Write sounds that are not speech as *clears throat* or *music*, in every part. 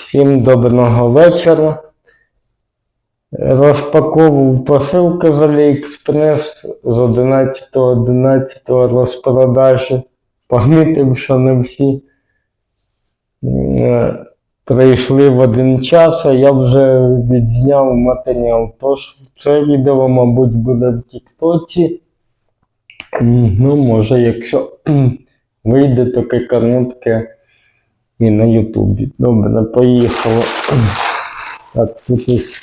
Всім доброго вечора. Розпаковував посилки з Аліекспрес з 11.11 розпродажі. Помітив, що не всі е, прийшли в один час, а я вже відзняв матеріал. Тож це відео, мабуть, буде в Тіктоці. Ну, може, якщо *clears throat* вийде таке коротке і на Ютубі. Добре, поїхало. Так, тут ось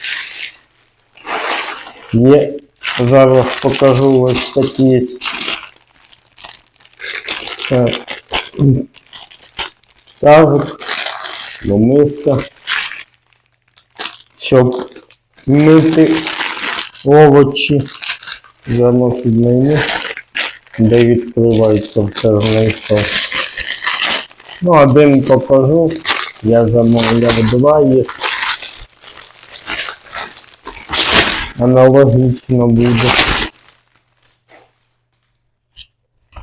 є. Зараз покажу ось такі. Так. Тазик, миска, щоб мити овочі. Заносить мені, де відкривається знайшов. Ну, один покажу. Я замовляв два їх. Аналогічно буде.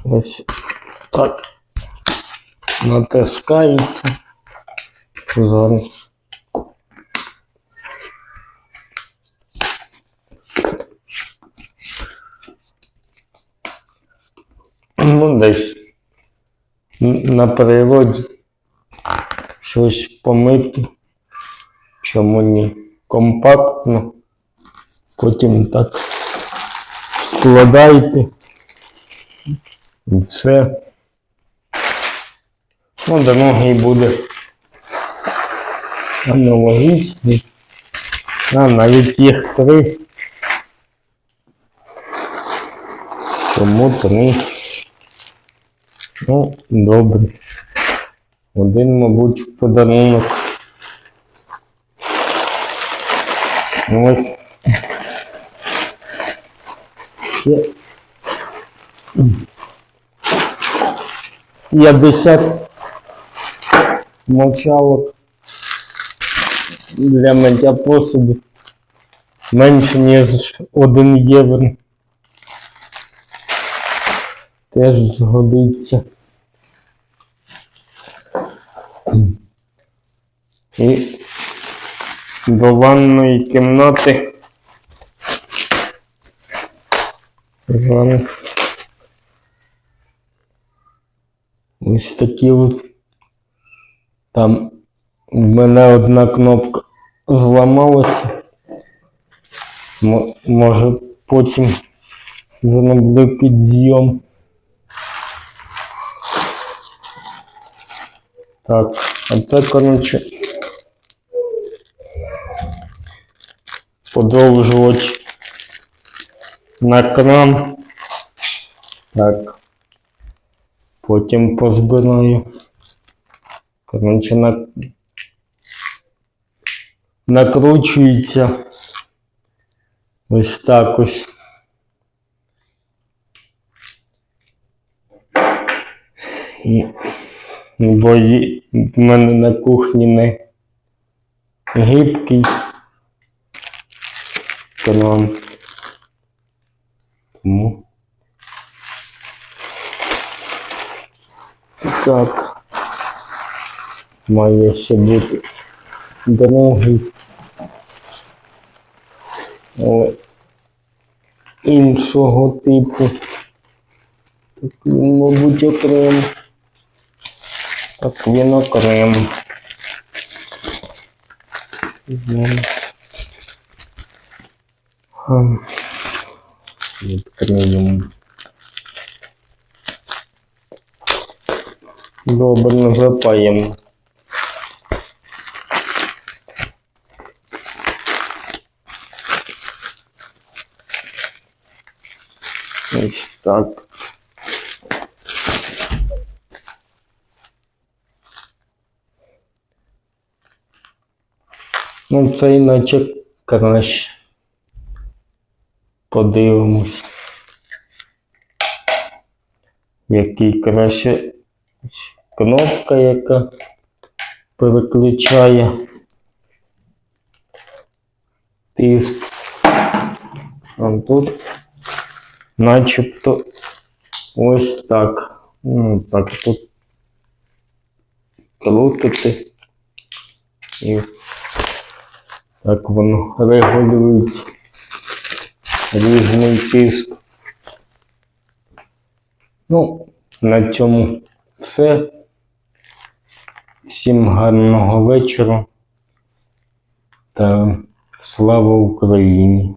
Ось так. Натискається. Зараз. Ну, десь на природі щось помити. Чому ні? Компактно. Потім так складайте. І все. Ну, до ноги буде аналогічний. А навіть їх три. Тому три. Ну, добре. Один, мабуть, в подарунок. Ось. Ще. 50 мочалок для миття посуду. Менше, ніж 1 євро. Теж згодиться. І до ванної кімнати. Ось такі от. Там в мене одна кнопка зламалася. Мо- Може потім зроблю підзйом. Так, а це, коротше, подовжувач на кран. Так. Потім позбираю. Коротше, на... накручується. Ось так ось. І... Бо в мене на кухні не гибкий кран. Тому. Так. Має ще бути другий. Але іншого типу. Так, мабуть, окремо. Так, він окремо. Зараз. Ам. Відкриємо. Добре, назапаємо. Ось так. Ну, це іначе краще. Подивимось. Який краще кнопка, яка переключає тиск. А тут начебто ось так. Ну, так тут крутити. І так воно регулюється різний тиск. Ну, на цьому все. Всім гарного вечора та слава Україні!